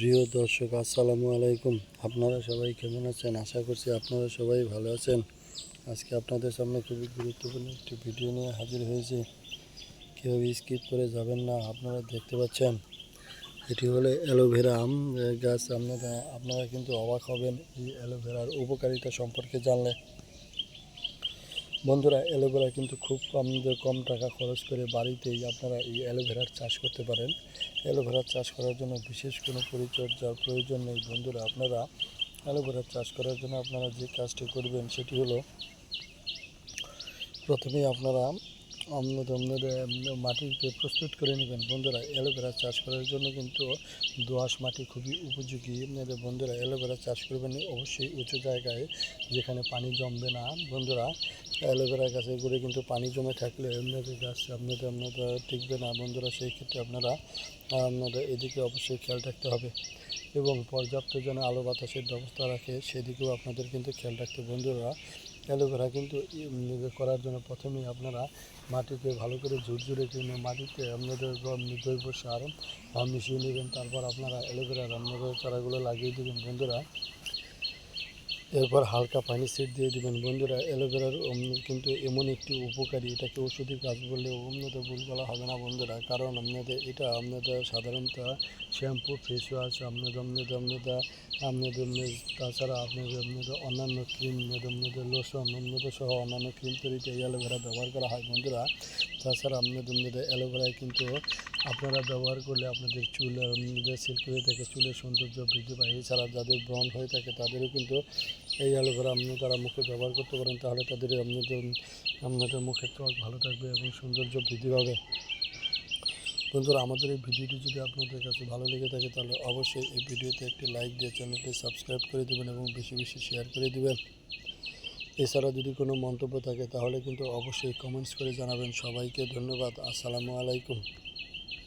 প্রিয় দর্শক, আসসালামু আলাইকুম। আপনারা সবাই কেমন আছেন? আশা করছি আপনারা সবাই ভালো আছেন। আজকে আপনাদের সামনে খুবই গুরুত্বপূর্ণ একটি ভিডিও নিয়ে হাজির হয়েছি। কেউ স্কিপ করে যাবেন না, আপনারা দেখতে পাচ্ছেন। এটি হলো অ্যালোভেরা আম গাছ। আপনারা আপনারা কিন্তু অবাক হবেন এই অ্যালোভেরার উপকারিতা সম্পর্কে জানলে। বন্ধুরা, অ্যালোভেরা কিন্তু খুব কম কম টাকা খরচ করে বাড়িতেই আপনারা এই অ্যালোভেরার চাষ করতে পারেন। অ্যালোভেরার চাষ করার জন্য বিশেষ কোনো পরিচর্যার প্রয়োজন নেই। বন্ধুরা, আপনারা অ্যালোভেরার চাষ করার জন্য আপনারা যে কাজটি করবেন সেটি হলো, প্রথমেই আপনারা আপনাদের আপনাদের মাটিকে প্রস্তুত করে নেবেন। বন্ধুরা, অ্যালোভেরা চাষ করার জন্য কিন্তু দোআঁশ মাটি খুবই উপযোগী। বন্ধুরা, অ্যালোভেরা চাষ করবেন অবশ্যই উঁচু জায়গায় যেখানে পানি জমবে না। বন্ধুরা, অ্যালোভেরা গাছে করে কিন্তু পানি জমে থাকলে আপনাদের গাছ আপনাদের আপনাদের টিকবে না। বন্ধুরা, সেই ক্ষেত্রে আপনারা, আপনাদের এদিকে অবশ্যই খেয়াল রাখতে হবে। এবং পর্যাপ্ত যেন আলো বাতাসের ব্যবস্থা রাখে, সেদিকেও আপনাদের কিন্তু খেয়াল রাখতে বন্ধুরা অ্যালোভেরা, কিন্তু করার জন্য প্রথমেই আপনারা মাটিকে ভালো করে ঝুরঝুরে কিনে মাটিতে আপনাদের জৈব সার মিশিয়ে নেবেন। তারপর আপনারা অ্যালোভেরার আপনাদের চারাগুলো লাগিয়ে দেবেন। বন্ধুরা এরপর হালকা পানি সেট দিয়ে দিবেন। বন্ধুরা, অ্যালোভেরার কিন্তু এমন একটি উপকারী, এটাকে ওষুধি গাছ বললে আপনাদের ভুল বলা হবে না বন্ধুরা। কারণ আপনাদের, এটা আপনাদের সাধারণত শ্যাম্পু ফেস ওয়াশ আপনাদের আপনাদের আপনাদের আপনাদের, তাছাড়া আপনাদের আপনাদের অন্যান্য ক্রিম, আপনাদের লোশন, আপনাদের সহ অন্যান্য ক্রিম তৈরিতে অ্যালোভেরা ব্যবহার করা হয় বন্ধুরা। তাছাড়া আপনাদের আপনাদের অ্যালোভেরায় কিন্তু আপনারা ব্যবহার করলে আপনাদের চুল আপনাদের সিল্কি হয়ে থাকে, চুলের সৌন্দর্য বৃদ্ধি পায়। এছাড়া যাদের ব্রণ হয়ে থাকে, তাদেরও কিন্তু এই অ্যালোভেরা আপনি তারা মুখে ব্যবহার করতে পারেন। তাহলে তাদের আপনাদের আপনাদের মুখের ত্বক ভালো থাকবে এবং সৌন্দর্য বৃদ্ধি পাবে। বন্ধুরা, আমাদের এই ভিডিওটি যদি আপনাদের কাছে ভালো লেগে থাকে, তাহলে অবশ্যই এই ভিডিওতে একটি লাইক দিয়ে চ্যানেলটি সাবস্ক্রাইব করে দেবেন এবং বেশি বেশি শেয়ার করে দিবেন। এছাড়া যদি কোনো মন্তব্য থাকে, তাহলে কিন্তু অবশ্যই কমেন্টস করে জানাবেন। সবাইকে ধন্যবাদ। আসসালামু আলাইকুম।